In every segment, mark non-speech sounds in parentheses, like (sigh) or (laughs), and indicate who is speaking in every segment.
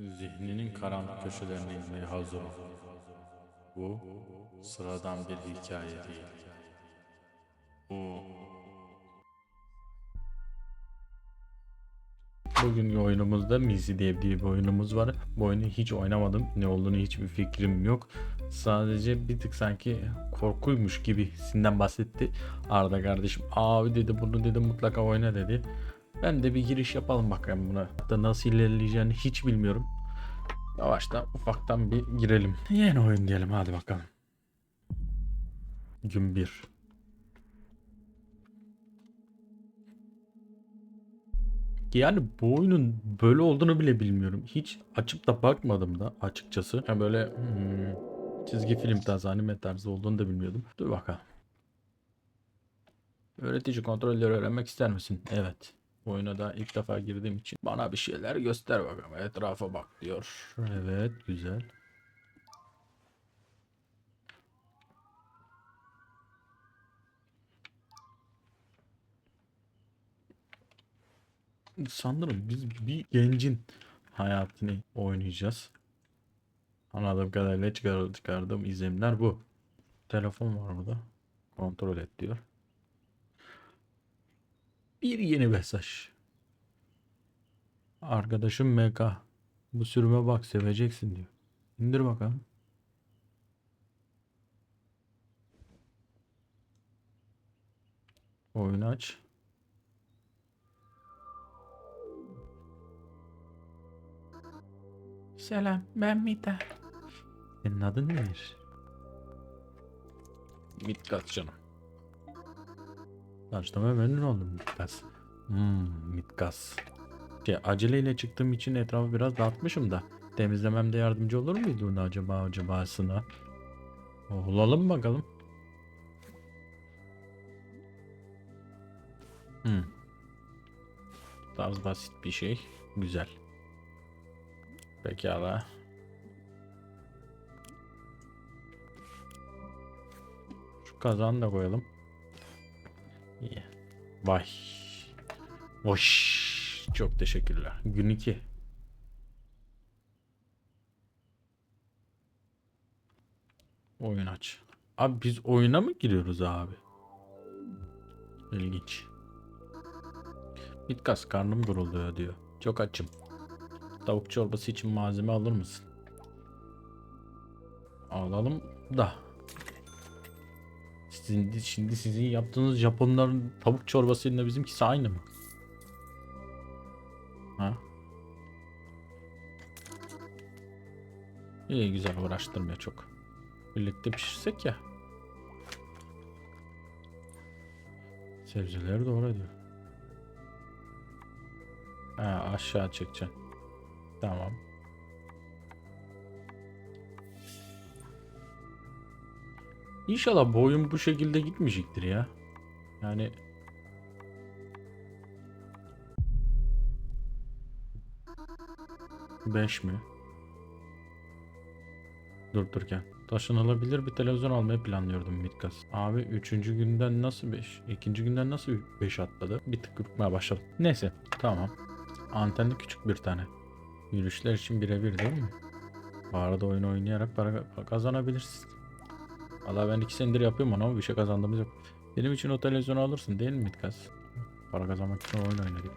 Speaker 1: Zihninin karanlık köşelerine inmeye hazır ol. Bu sıradan bir hikaye değil. Bu Bugünkü oyunumuzda Misi diye bir oyunumuz var. Bu oyunu hiç oynamadım. Ne olduğunu hiçbir fikrim yok. Sadece bir tık sanki korkuymuş gibisinden bahsetti. Arda kardeşim abi dedi bunu dedi mutlaka oyna dedi. Ben de bir giriş yapalım bakalım buna. Hatta nasıl ilerleyeceğini hiç bilmiyorum. Yavaştan ufaktan bir girelim. Yeni oyun diyelim hadi bakalım. Gün 1. Yani bu oyunun böyle olduğunu bile bilmiyorum. Hiç açıp da bakmadım da açıkçası. Yani böyle hmm, çizgi film tarzı, anime tarzı olduğunu da bilmiyordum. Dur bakalım. Öğretici kontrolleri öğrenmek ister misin? Evet. Oyuna da ilk defa girdiğim için bana bir şeyler göster bakalım. Etrafa bak diyor. Evet, güzel. Sanırım biz bir gencin hayatını oynayacağız. Anladığım kadarıyla çıkar, çıkardığım izlenimler bu. Telefon var burada. Kontrol et diyor. Bir yeni mesaj. Arkadaşım MK. Bu sürüme bak seveceksin diyor. İndir bakalım. Oyunu aç. Selam ben Mita. Senin adın nedir? Mitkat canım. Tanıştığıma memnun oldum Mitkas. Hmm, Mitkas. Şey, aceleyle çıktığım için etrafı biraz dağıtmışım da. Temizlememde yardımcı olur muydu bunu acaba acabasına? Olalım bakalım. Hmm. Tarz basit bir şey. Güzel. Pekala. Şu kazanı da koyalım. Vay. Hoş. Çok teşekkürler. Gün 2. Oyun aç. Abi biz oyuna mı giriyoruz abi? İlginç. Bitkas karnım gurulduyor diyor. Çok açım. Tavuk çorbası için malzeme alır mısın? Alalım da. Sizin, şimdi sizin yaptığınız Japonların tavuk çorbasıyla bizimkisi aynı mı? Ha? İyi güzel uğraştırmıyor çok. Birlikte pişirsek ya. Sebzeleri doğru diyor. Ha aşağı çekeceksin. Tamam. İnşallah bu oyun bu şekilde gitmeyecektir ya. Yani Beş mi? Durdurken. Taşınılabilir bir televizyon almayı planlıyordum Midgas. Abi üçüncü günden nasıl 5? İkinci günden nasıl 5 atladı? Bir tık ürkmeye başladım. Neyse tamam. Antenli küçük bir tane. Yürüyüşler için birebir değil mi? Bu arada oyun oynayarak para kazanabilirsin. Valla ben iki senedir yapıyorum ama bir şey kazandığımız yok. Benim için o televizyonu alırsın değil mi Mitkas? Para kazanmak için oyun oynadık.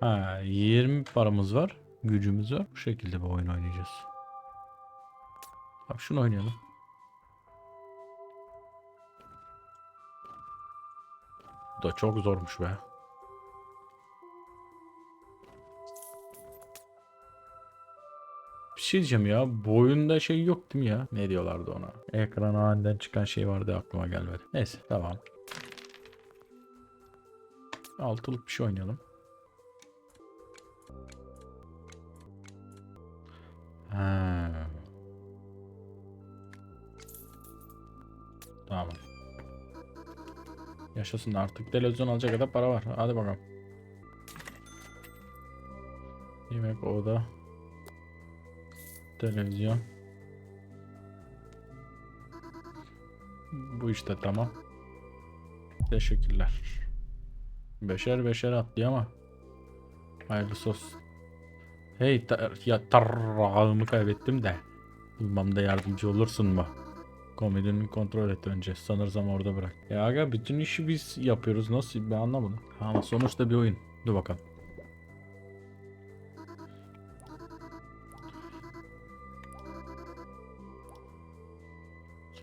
Speaker 1: Ha 20 paramız var. Gücümüz var. Bu şekilde bir oyun oynayacağız. Abi şunu oynayalım. Bu da çok zormuş be. Şey diyeceğim ya. Bu oyunda şey yok değil mi ya? Ne diyorlardı ona? Ekran aniden çıkan şey vardı aklıma gelmedi. Neyse tamam. Altılık bir şey oynayalım. Ha. Tamam. Yaşasın artık televizyon alacak kadar para var. Hadi bakalım. Yemek oda. Televizyon. Bu işte tamam. Teşekkürler. Beşer beşer atlıyor ama. Hayırlısı olsun. Hey tar ya tarrağımı kaybettim de. Bulmamda yardımcı olursun mu? Komedinin kontrol et önce. Sanırsam orada bırak. Ya aga bütün işi biz yapıyoruz. Nasıl? Ben anlamadım. Ama sonuçta bir oyun. Dur bakalım.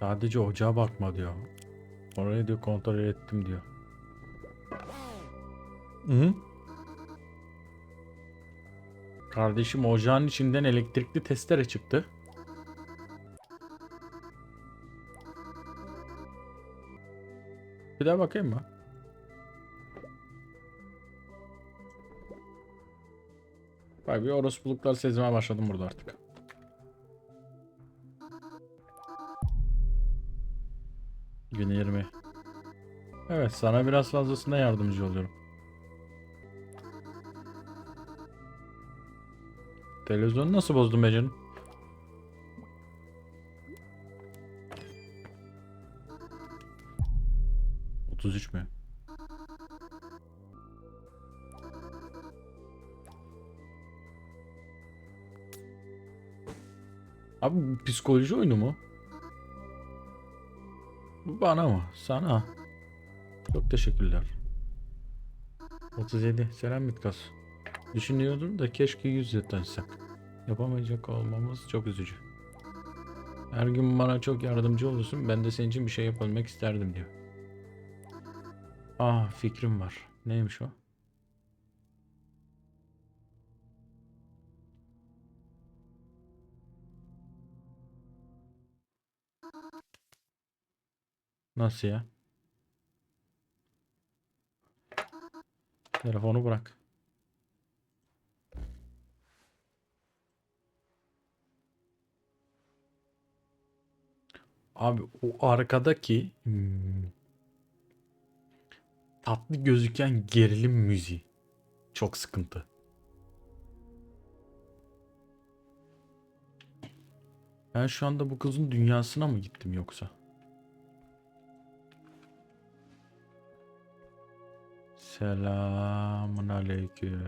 Speaker 1: Sadece ocağa bakma diyor. Orayı diyor kontrol ettim diyor. Hı? Kardeşim ocağın içinden elektrikli testere çıktı. Bir daha bakayım mı? Bak bir orospuluklar sezmeye başladım burada artık. Gün 20. Evet sana biraz fazlasına yardımcı oluyorum. Televizyonu nasıl bozdun be canım? Otuz üç mü? Abi psikoloji oyunu mu? Bana mı? Sana. Çok teşekkürler. 37. Selam Mitkas. Düşünüyordum da keşke yüz yüze tanışsak. Yapamayacak olmamız çok üzücü. Her gün bana çok yardımcı olursun. Ben de senin için bir şey yapabilmek isterdim diyor. Ah fikrim var. Neymiş o? Nasıl ya? Telefonu bırak. Abi o arkadaki hmm, tatlı gözüken gerilim müziği çok sıkıntı. Ben şu anda bu kızın dünyasına mı gittim yoksa? Selamun aleyküm.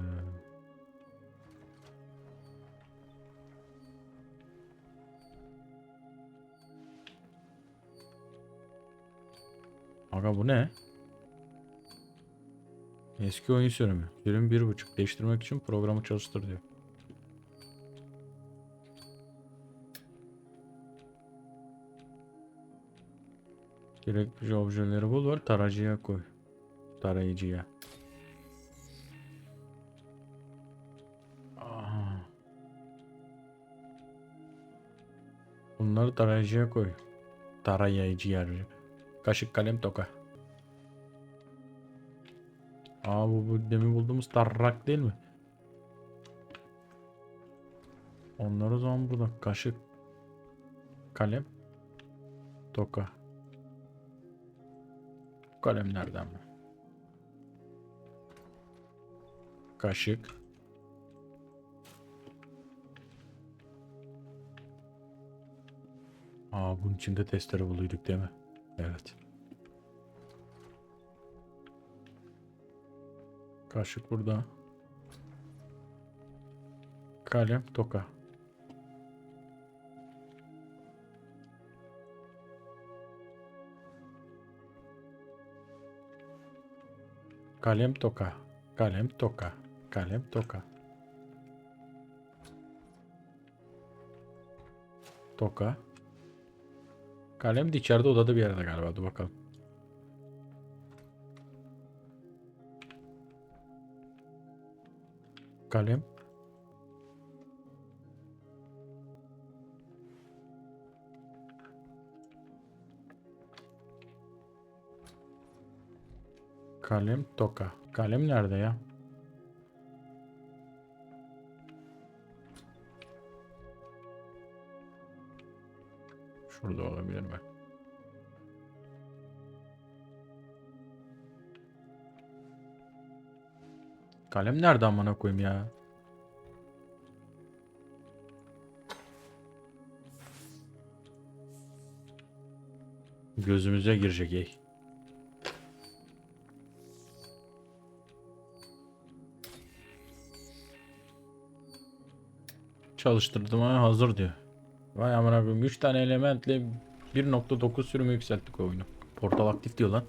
Speaker 1: Aga bu ne? Eski oyun sürümü. Sürüm 1.5. Değiştirmek için programı çalıştır diyor. Gerekli objeleri bul ve tarayıcıya koy. Tarayıcıya. Bunları tarayıcıya koy. Tarayıcı yer. Kaşık kalem toka. Aa bu, bu demin bulduğumuz tarrak değil mi? Onları o zaman burada kaşık kalem toka. Kalem nereden mi? Kaşık Aa bunun içinde testere buluyduk değil mi? Evet. Kaşık burada. Kalem toka. Kalem toka. Kalem toka. Kalem toka. Toka. Kalem de içeride odada bir yerde galiba. Dur bakalım. Kalem. Kalem toka. Kalem nerede ya? Şurada olabilir mi? Kalem nerede amına koyayım ya? Gözümüze girecek ey. çalıştırdım ha hazır diyor. Vay amına koyayım 3 tane elementle 1.9 sürümü yükselttik oyunu. Portal aktif diyor lan.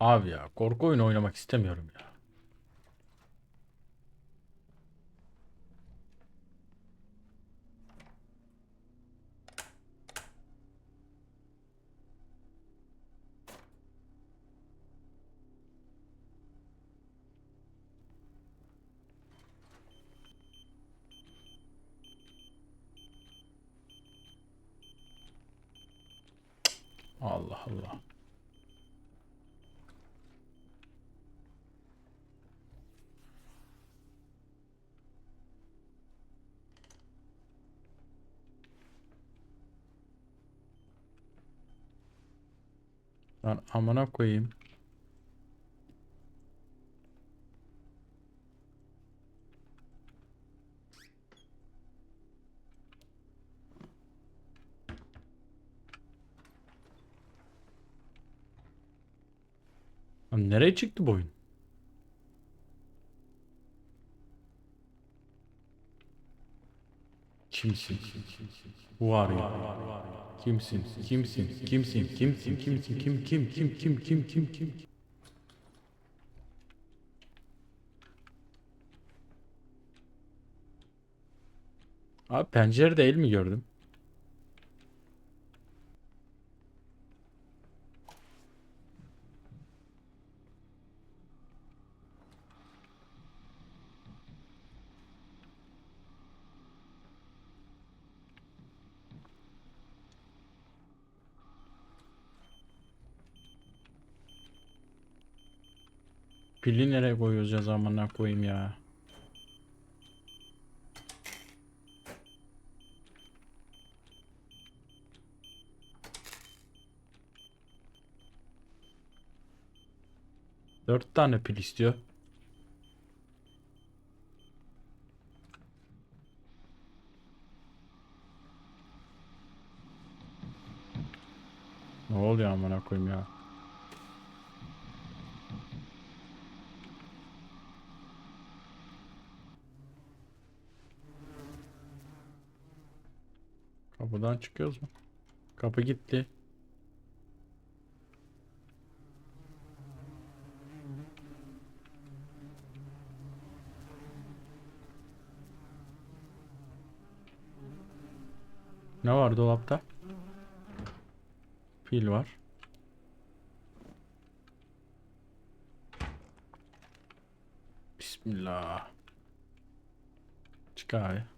Speaker 1: Abi ya korku oyunu oynamak istemiyorum ya. Lan amına koyayım. Lan nereye çıktı bu oyun? Kimsin? Who are you? Kimsin? Kimsin? Kimsin? Kimsin? Kimsin? Kim kim kim kim kim kim kim? Abi pencerede el mi gördüm? Pili nereye koyuyoruz ya zamanına koyayım ya. Dört tane pil istiyor. Ne oluyor amına koyayım ya? Kapıdan çıkıyoruz mu? Kapı gitti. Ne var dolapta? Pil var. Bismillah. Çık abi.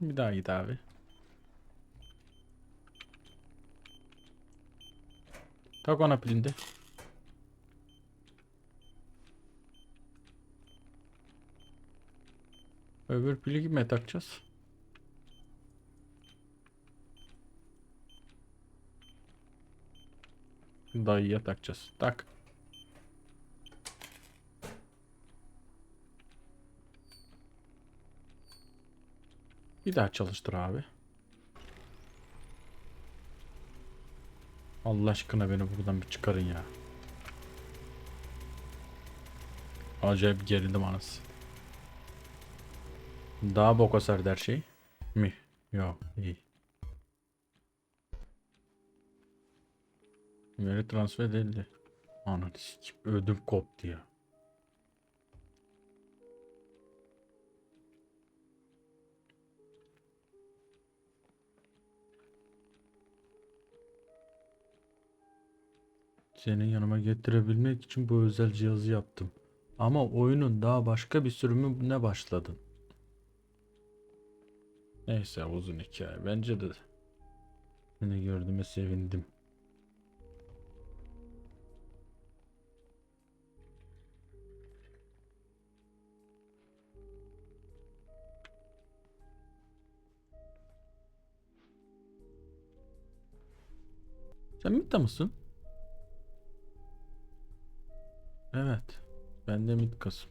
Speaker 1: Bir daha git abi. Tak ona pilinde. Öbür pili kime takacağız? Dayıya takacağız. Tak. Bir daha çalıştır abi. Allah aşkına beni buradan bir çıkarın ya. Acayip gerildim anası. Daha boka sardı her şey. Mi? Yok iyi. Veri transfer edildi. Ananı ödüm koptu ya. Seni yanıma getirebilmek için bu özel cihazı yaptım. Ama oyunun daha başka bir sürümüne başladın. Neyse uzun hikaye. Bence de seni gördüğüme sevindim. Sen Mita mısın? Kasım.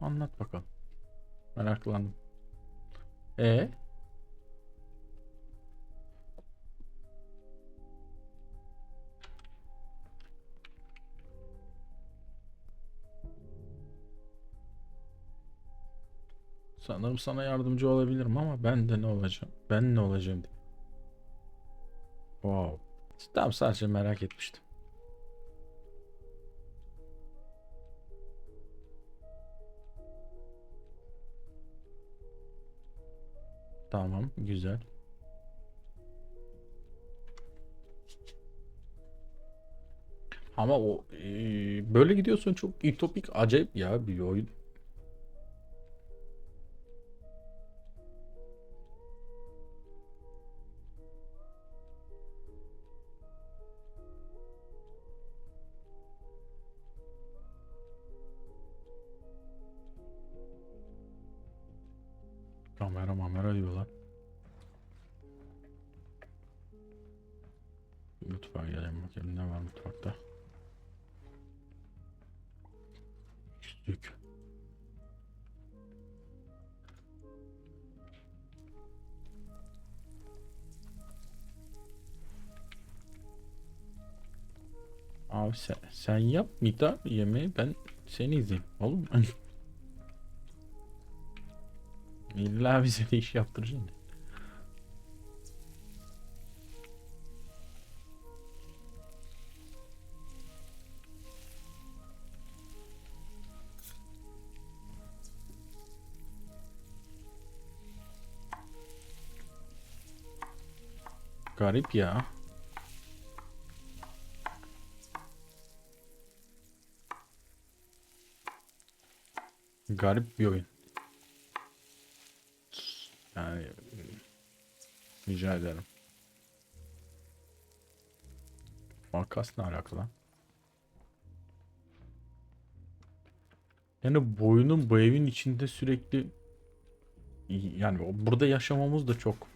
Speaker 1: Anlat bakalım. Meraklandım. E ee? Sanırım sana yardımcı olabilirim ama ben de ne olacağım? Ben ne olacağım diye. Wow. Tam sadece merak etmiştim. Tamam, güzel. Ama o eee, böyle gidiyorsun çok ütopik acayip ya bir oyun. Abi sen, sen yap Mita yemeği ben seni izleyeyim oğlum. (laughs) İlla bize de iş yaptıracaksın. Garip ya. Garip bir oyun. Yani rica ederim. Makas ne alakalı? Yani bu oyunun bu evin içinde sürekli yani burada yaşamamız da çok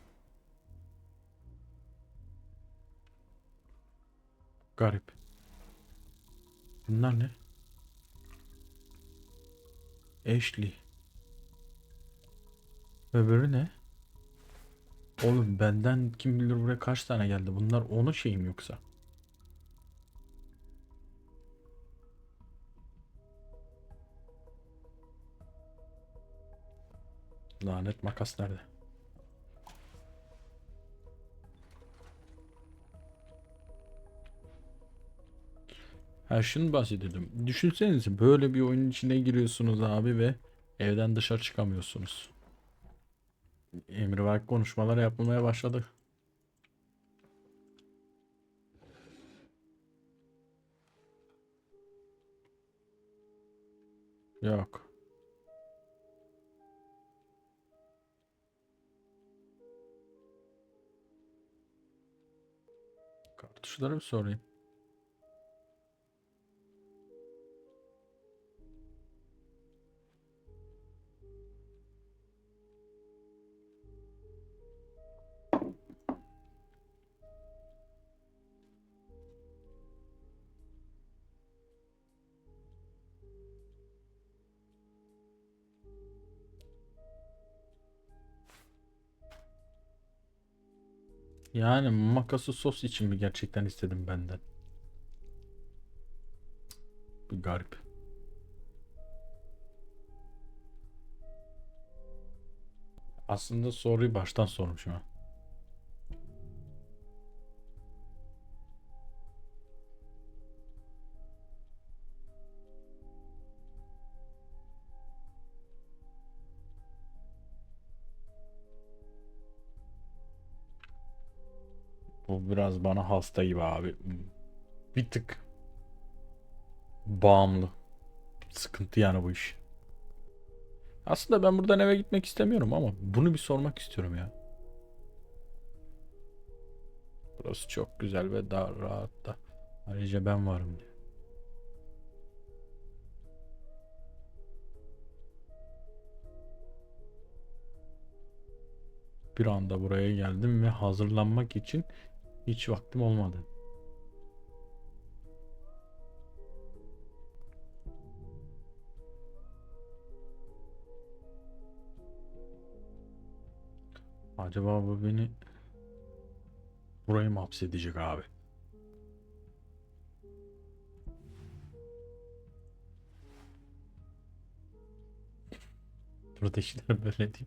Speaker 1: garip. Bunlar ne? Ashley. Öbürü ne? Oğlum benden kim bilir buraya kaç tane geldi. Bunlar onun şeyim yoksa? Lanet makas nerede? Her şunu bahsediyordum. Düşünsenize böyle bir oyunun içine giriyorsunuz abi ve evden dışarı çıkamıyorsunuz. Emrivaki konuşmalar yapılmaya başladı. Yok. Kartuşlara bir sorayım. Yani makası sos için mi gerçekten istedim benden? Bir garip. Aslında soruyu baştan sormuşum ha. Bu biraz bana hasta gibi abi. Bir tık bağımlı. Sıkıntı yani bu iş. Aslında ben buradan eve gitmek istemiyorum ama bunu bir sormak istiyorum ya. Burası çok güzel ve daha rahat da. Ayrıca ben varım diye. Bir anda buraya geldim ve hazırlanmak için hiç vaktim olmadı. Acaba bu beni burayı mı hapsedecek abi? Burada işler böyle değil.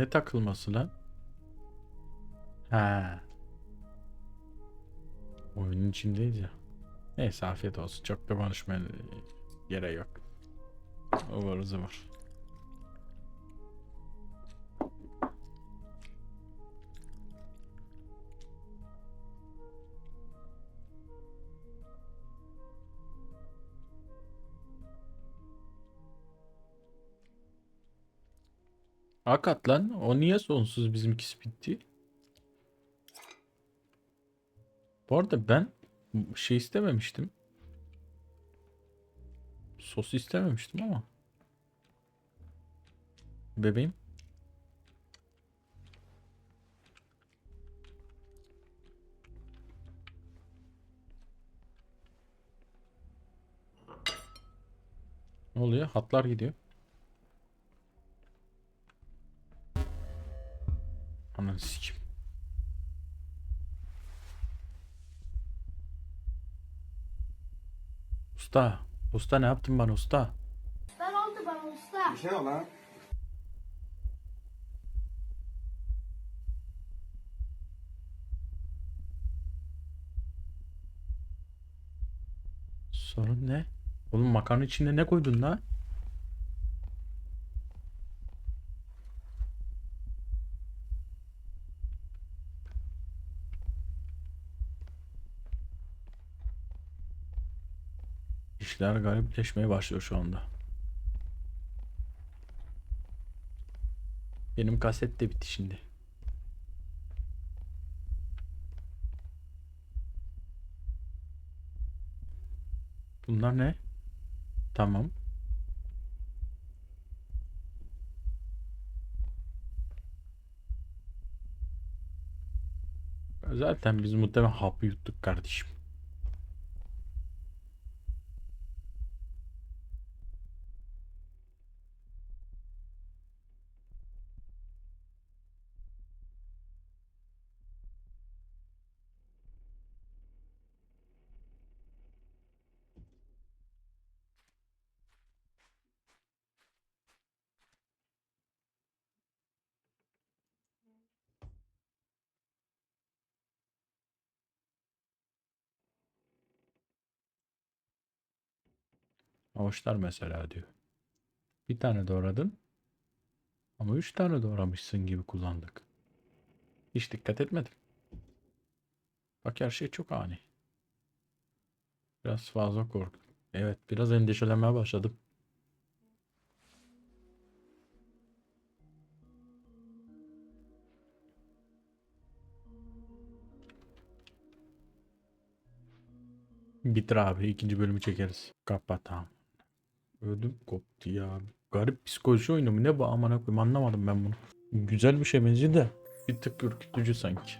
Speaker 1: Ne takılması lan? Ha. Oyunun içindeyiz ya. Neyse afiyet olsun. Çok da konuşmaya gerek yok. Ivır zıvır. Hakikat lan o niye sonsuz bizimkisi bitti? Bu arada ben şey istememiştim. Sos istememiştim ama. Bebeğim. Ne oluyor? Hatlar gidiyor. Ananı sikim. Usta. Usta ne yaptın bana usta?
Speaker 2: Ben oldu bana usta.
Speaker 3: Bir şey yok lan.
Speaker 1: Sorun ne? Oğlum makarna içinde ne koydun la? İşler garipleşmeye başlıyor şu anda. Benim kaset de bitti şimdi. Bunlar ne? Tamam. Zaten biz muhtemelen hapı yuttuk kardeşim. Havuçlar mesela diyor. Bir tane doğradın. Ama üç tane doğramışsın gibi kullandık. Hiç dikkat etmedim. Bak her şey çok ani. Biraz fazla korktum. Evet biraz endişelenmeye başladım. Bitir abi ikinci bölümü çekeriz. Kapat tamam. Ödüm koptu ya. Garip psikoloji oyunu mu ne bu amına koyayım anlamadım ben bunu. Güzel bir şey benziyor da bir tık ürkütücü sanki.